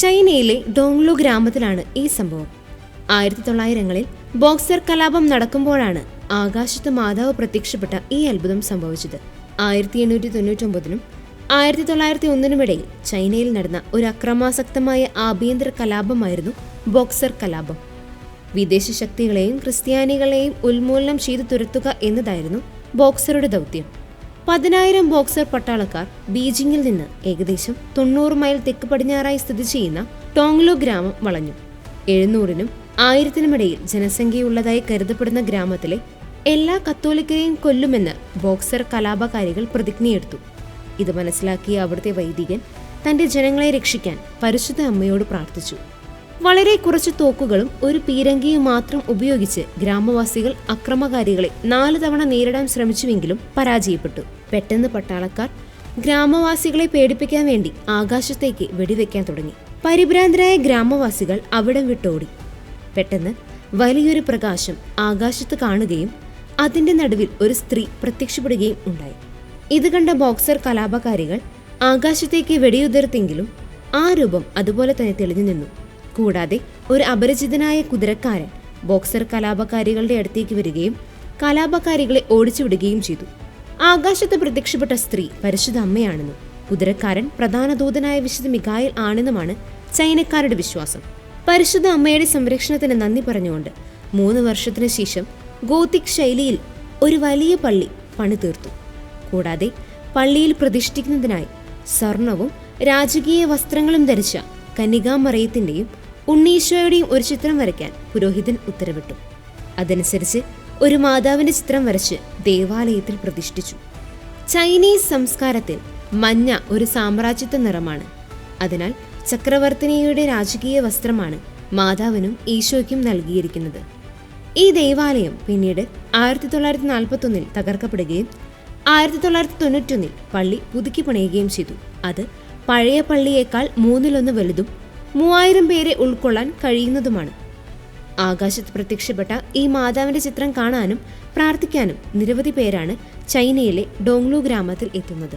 ചൈനയിലെ ഡോങ്ലു ഗ്രാമത്തിലാണ് ഈ സംഭവം. ആയിരത്തി തൊള്ളായിരങ്ങളിൽ ബോക്സർ കലാപം നടക്കുമ്പോഴാണ് ആകാശത്ത് മാതാവ് പ്രത്യക്ഷപ്പെട്ട ഈ അത്ഭുതം സംഭവിച്ചത്. ആയിരത്തി എണ്ണൂറ്റി തൊണ്ണൂറ്റൊമ്പതിനും ആയിരത്തി തൊള്ളായിരത്തി ഒന്നിനുമിടയിൽ ചൈനയിൽ നടന്ന ഒരു അക്രമാസക്തമായ ആഭ്യന്തര കലാപമായിരുന്നു ബോക്സർ കലാപം. വിദേശ ശക്തികളെയും ക്രിസ്ത്യാനികളെയും ഉന്മൂലനം ചെയ്തു തുരത്തുക എന്നതായിരുന്നു ബോക്സറുടെ ദൗത്യം. പതിനായിരം ബോക്സർ പട്ടാളക്കാർ ബീജിംഗിൽ നിന്ന് ഏകദേശം തൊണ്ണൂറ് മൈൽ തെക്ക് പടിഞ്ഞാറായി സ്ഥിതി ചെയ്യുന്ന ടോങ്ലോ ഗ്രാമം വളഞ്ഞു. എഴുന്നൂറിനും ആയിരത്തിനുമിടയിൽ ജനസംഖ്യയുള്ളതായി കരുതപ്പെടുന്ന ഗ്രാമത്തിലെ എല്ലാ കത്തോലിക്കരെയും കൊല്ലുമെന്ന് ബോക്സർ കലാപകാരികൾ പ്രതിജ്ഞയെടുത്തു. ഇത് മനസ്സിലാക്കിയ അവിടുത്തെ വൈദികൻ തന്റെ ജനങ്ങളെ രക്ഷിക്കാൻ പരിശുദ്ധ അമ്മയോട് പ്രാർത്ഥിച്ചു. വളരെ കുറച്ച് തോക്കുകളും ഒരു പീരങ്കിയും മാത്രം ഉപയോഗിച്ച് ഗ്രാമവാസികൾ അക്രമകാരികളെ നാല് തവണ നേരിടാൻ ശ്രമിച്ചുവെങ്കിലും പരാജയപ്പെട്ടു. പെട്ടെന്ന് പട്ടാളക്കാർ ഗ്രാമവാസികളെ പേടിപ്പിക്കാൻ വേണ്ടി ആകാശത്തേക്ക് വെടിവെക്കാൻ തുടങ്ങി. പരിഭ്രാന്തരായ ഗ്രാമവാസികൾ അവിടം വിട്ടോടി. പെട്ടെന്ന് വലിയൊരു പ്രകാശം ആകാശത്ത് കാണുകയും അതിന്റെ നടുവിൽ ഒരു സ്ത്രീ പ്രത്യക്ഷപ്പെടുകയും ഉണ്ടായി. ഇത് കണ്ട ബോക്സർ കലാപകാരികൾ ആകാശത്തേക്ക് വെടിയുതിർത്തെങ്കിലും ആ രൂപം അതുപോലെ തന്നെ തെളിഞ്ഞു നിന്നു. കൂടാതെ ഒരു അപരിചിതനായ കുതിരക്കാരൻ ബോക്സർ കലാപകാരികളുടെ അടുത്തേക്ക് വരികയും കലാപകാരികളെ ഓടിച്ചുവിടുകയും ചെയ്തു. ആകാശത്ത് പ്രത്യക്ഷപ്പെട്ട സ്ത്രീ പരിശുദ്ധ അമ്മയാണെന്നും കുതിരക്കാരൻ പ്രധാന ദൂതനായ വിശുദ്ധ മികായൽ ആണെന്നുമാണ് ചൈനക്കാരുടെ വിശ്വാസം. പരിശുദ്ധ അമ്മയുടെ സംരക്ഷണത്തിന് നന്ദി പറഞ്ഞുകൊണ്ട് മൂന്ന് വർഷത്തിനു ശേഷം ഗോത്തിക് ശൈലിയിൽ ഒരു വലിയ പള്ളി പണിതീർത്തു. കൂടാതെ പള്ളിയിൽ പ്രതിഷ്ഠിക്കുന്നതിനായി സ്വർണവും രാജകീയ വസ്ത്രങ്ങളും ധരിച്ച കന്യകാമറയത്തിന്റെയും ഉണ്ണീശോയുടെയും ഒരു ചിത്രം വരയ്ക്കാൻ പുരോഹിതൻ ഉത്തരവിട്ടു. അതനുസരിച്ച് ഒരു മാതാവിന്റെ ചിത്രം വരച്ച് ദേവാലയത്തിൽ പ്രതിഷ്ഠിച്ചു. ചൈനീസ് സംസ്കാരത്തിൽ മഞ്ഞ ഒരു സാമ്രാജ്യത്വ നിറമാണ്. അതിനാൽ ചക്രവർത്തിനിയുടെ രാജകീയ വസ്ത്രമാണ് മാതാവിനും ഈശോയ്ക്കും നൽകിയിരിക്കുന്നത്. ഈ ദേവാലയം പിന്നീട് ആയിരത്തി തൊള്ളായിരത്തി നാൽപ്പത്തി ഒന്നിൽ തകർക്കപ്പെടുകയും ആയിരത്തി തൊള്ളായിരത്തി തൊണ്ണൂറ്റൊന്നിൽ പള്ളി പുതുക്കി പണിയുകയും ചെയ്തു. അത് പഴയ പള്ളിയേക്കാൾ മൂന്നിലൊന്ന് വലുതും മൂവായിരം പേരെ ഉൾക്കൊള്ളാൻ കഴിയുന്നതുമാണ്. ആകാശത്ത് പ്രത്യക്ഷപ്പെട്ട ഈ മാതാവിന്റെ ചിത്രം കാണാനും പ്രാർത്ഥിക്കാനും നിരവധി പേരാണ് ചൈനയിലെ ഡോങ്ലു ഗ്രാമത്തിൽ എത്തുന്നത്.